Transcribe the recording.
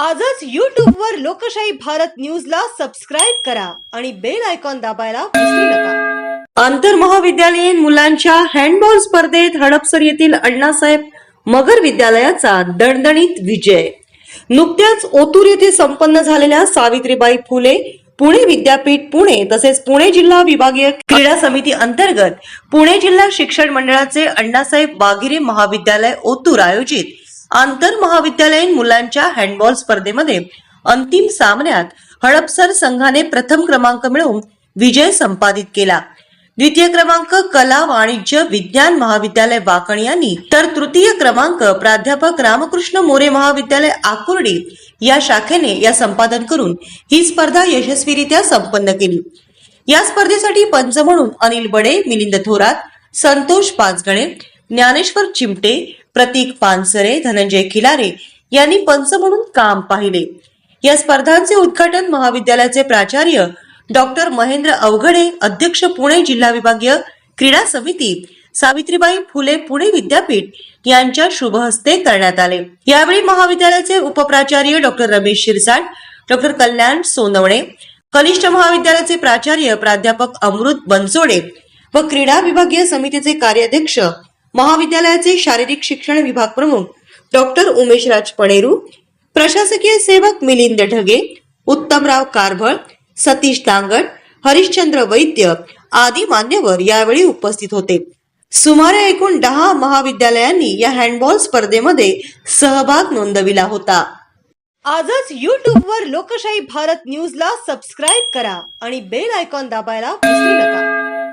आजच YouTube वर लोकशाही भारत न्यूजला सबस्क्राईब करा आणि बेल आयकॉन दाबायला विसरू नका. आंतर महाविद्यालयीन मुलांच्या हँडबॉल स्पर्धेत हडपसर येथील अण्णासाहेब मगर विद्यालयाचा दणदणीत विजय. नुकत्याच ओतूर येथे संपन्न झालेल्या सावित्रीबाई फुले पुणे विद्यापीठ पुणे तसेच पुणे जिल्हा विभागीय क्रीडा समिती अंतर्गत पुणे जिल्हा शिक्षण मंडळाचे अण्णासाहेब वाघिरे महाविद्यालय ओतूर आयोजित आंतर महाविद्यालयीन मुलांच्या हँडबॉल स्पर्धेमध्ये अंतिम सामन्यात हडपसर संघाने प्रथम क्रमांक मिळवून विजय संपादित केला. द्वितीय क्रमांक कला वाणिज्य विज्ञान महाविद्यालय वाकण यांनी तर तृतीय क्रमांक प्राध्यापक रामकृष्ण मोरे महाविद्यालय आकुर्डी या शाखेने या संपादन करून ही स्पर्धा यशस्वीरित्या संपन्न केली. या स्पर्धेसाठी पंच म्हणून अनिल बडे मिलिंद थोरात संतोष पाचगणे ज्ञानेश्वर चिमटे प्रतीक पानसरे धनंजय खिलारे यांनी पंच म्हणून काम पाहिले. या स्पर्धांचे उद्घाटन महाविद्यालयाचे प्राचार्य डॉक्टर महेंद्र अवघडे अध्यक्ष पुणे जिल्हा विभागीय क्रीडा समिती सावित्रीबाई फुले पुणे विद्यापीठ यांच्या शुभहस्ते करण्यात आले. यावेळी महाविद्यालयाचे उपप्राचार्य डॉक्टर रमेश शिरसाट डॉक्टर कल्याण सोनवणे कनिष्ठ महाविद्यालयाचे प्राचार्य प्राध्यापक अमृत बनसोडे व क्रीडा विभागीय समितीचे कार्याध्यक्ष महाविद्यालयाचे शारीरिक शिक्षण विभाग प्रमुख डॉक्टर उमेशराज पणेरू प्रशासकीय सेवक मिलिंद ढगे उत्तमराव कारभळ सतीश दांगड हरिश्चंद्र वैद्य आदी मान्यवर यावेळी उपस्थित होते. सुमारे एकूण दहा महाविद्यालयांनी या हँडबॉल स्पर्धेमध्ये सहभाग नोंदविला होता. आजच YouTube वर लोकशाही भारत न्यूजला सबस्क्राईब करा आणि बेल आयकॉन दाबायला विसरू नका.